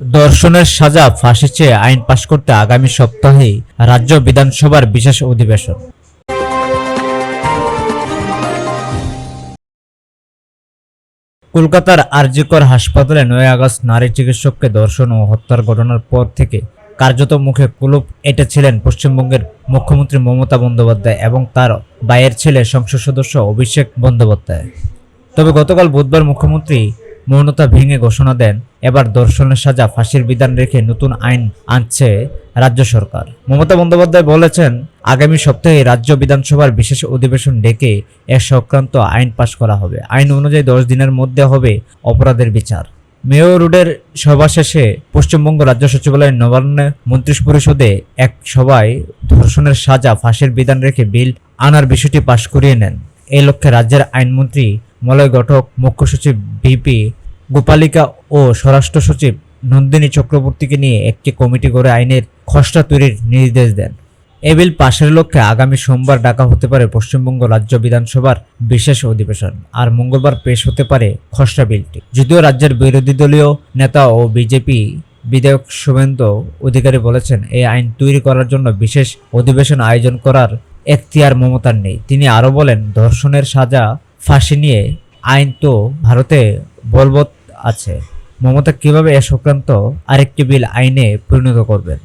দর্শনের সাজা ফাঁসি চেয়ে আইন পাশ করতে আগামী সপ্তাহেই রাজ্য বিধানসভার বিশেষ অধিবেশন। কলকাতার আরজিকর হাসপাতালে নয় আগস্ট নারী চিকিৎসককে ধর্ষণ ও হত্যার ঘটনার পর থেকে কার্যত মুখে কুলুপ এঁটেছিলেন পশ্চিমবঙ্গের মুখ্যমন্ত্রী মমতা বন্দ্যোপাধ্যায় এবং তার বাইয়ের ছেলে সংসদ সদস্য অভিষেক বন্দ্যোপাধ্যায়। তবে গতকাল বুধবার মুখ্যমন্ত্রী মৌনতা ভেঙে ঘোষণা দেন। এবার দর্শনের সাজা ফাঁসির বিধান রেখে নতুন আইন আনছে রাজ্য সরকার। মমতা বন্দ্যোপাধ্যায় বলেছেন, আগামী সপ্তাহে রাজ্য বিধানসভার বিশেষ অধিবেশন ডেকে এ সংক্রান্ত আইন পাশ করা হবে। আইন অনুযায়ী দশ দিনের মধ্যে হবে অপরাধের বিচার। মেয়র রোডের সভা শেষে পশ্চিমবঙ্গ রাজ্য সচিবালয়ের নবান্নে মন্ত্রী পরিষদে এক সভায় ধর্ষণের সাজা ফাঁসির বিধান রেখে বিল আনার বিষয়টি পাশ করিয়ে নেন। এই লক্ষ্যে রাজ্যের আইনমন্ত্রী, মলয় ঘটক মুখ্য সচিব বিপি গোপালিকা ও স্বরাষ্ট্র সচিব নন্দিনী চক্রবর্তীকে নিয়ে একটি কমিটি করে আইনের খসড়া তৈরির নির্দেশ দেন। এ বিল পাশের লক্ষ্যে আগামী সোমবার ডাকা হতে পারে পশ্চিমবঙ্গ রাজ্য বিধানসভার বিশেষ অধিবেশন আর মঙ্গলবার পেশ হতে পারে খসড়া বিলটি। যদিও রাজ্যের বিরোধী দলীয় নেতা ও বিজেপি বিধায়ক শুভেন্দু অধিকারী বলেছেন এই আইন তৈরি করার জন্য বিশেষ অধিবেশন আয়োজন করার এখতিয়ার মমতার নেই। তিনি আরও বলেন, ধর্ষণের সাজা ফাঁসি নিয়ে আইন তো ভারতে বলবৎ আছে। মমতা কীভাবে এ সংক্রান্ত আরেকটি বিল আইনে পরিণত করবেন?